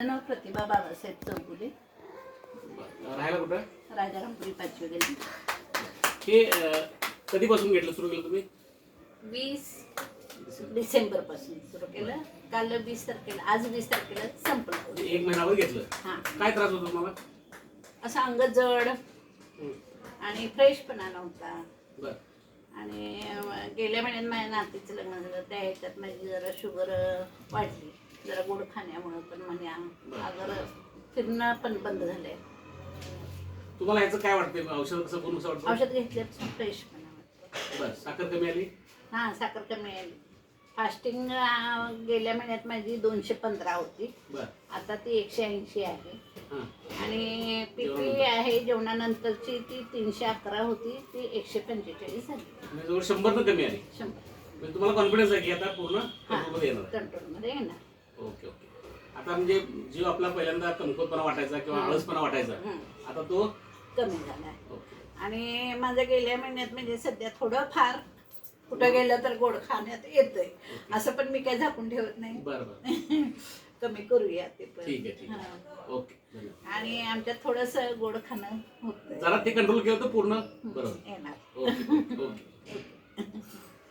नाव प्रतिभा बाबासाहेब चौगुले. राहायला कुठं? राजारामपुरी पाचवी गेली हे अं, कधीपासून घेतलं सुरू केलं तुम्ही? वीस डिसेंबरपासून सुरू केलं. काल वीस तारखेला आज वीस तारखेला संपलं. म्हणजे एक महिनाभर घेतलं. हा. काय त्रास होतो तुम्हाला? असं अंग जड हं. आणि फ्रेशपणा नव्हता बरं. आणि अं, गेल्या महिन्यात माझ्या नातीचं लग्न झालं. त्या ह्याच्यात माझी जरा शुगर वाढली. जरा गोड खाण्यामुळं पण म्हणा अगर फिरणं पण बंद झालंय. तुम्हाला याचं काय वाटतं औषध कसं कोण कसं वाटतं औषध घेतल्यापासून फ्रेशपणा वाटतो. बरं साखर कमी आली? हां साखर कमी आली. फास्टिंग गेल्या महिन्यात माझी दोनशे पंधरा होती. बरं. आता ती एकशे ऐंशी आहे. हां. आणि पीपी आहे जेवणानंतरची ती तीनशे अकरा होती ती एकशे पंचेचाळीस झाली. म्हणजे जवळ शंभर कमी आली. शंभर. म्हणजे तुम्हाला कॉन्फिडन्स आहे की आता पूर्ण कंट्रोलमध्ये येणार आहे. कंट्रोलमध्ये येणार. Okay okay. आता म्हणजे जीव आपला पहिल्यांदा कमकुवतपणा वाटायचा किंवा हं. आळसपणा वाटायचा. हं. आता तो कमी झाला ओके. आणि माझं गेल्या महिन्यात म्हणजे सध्या थोडं फार कुठं गेलं तर गोड खाण्यात येतंय. असं पण मी काही झाकून ठेवत नाही. बरं बरं. कमी करूया ते पण. ठीक आहे ठीक हां. आहे ओके धन्यवाद. आणि आमच्यात थोडस गोड खाणं होत जरा ते कंट्रोल केलं तर पूर्ण बरोबर. येणार. ओके.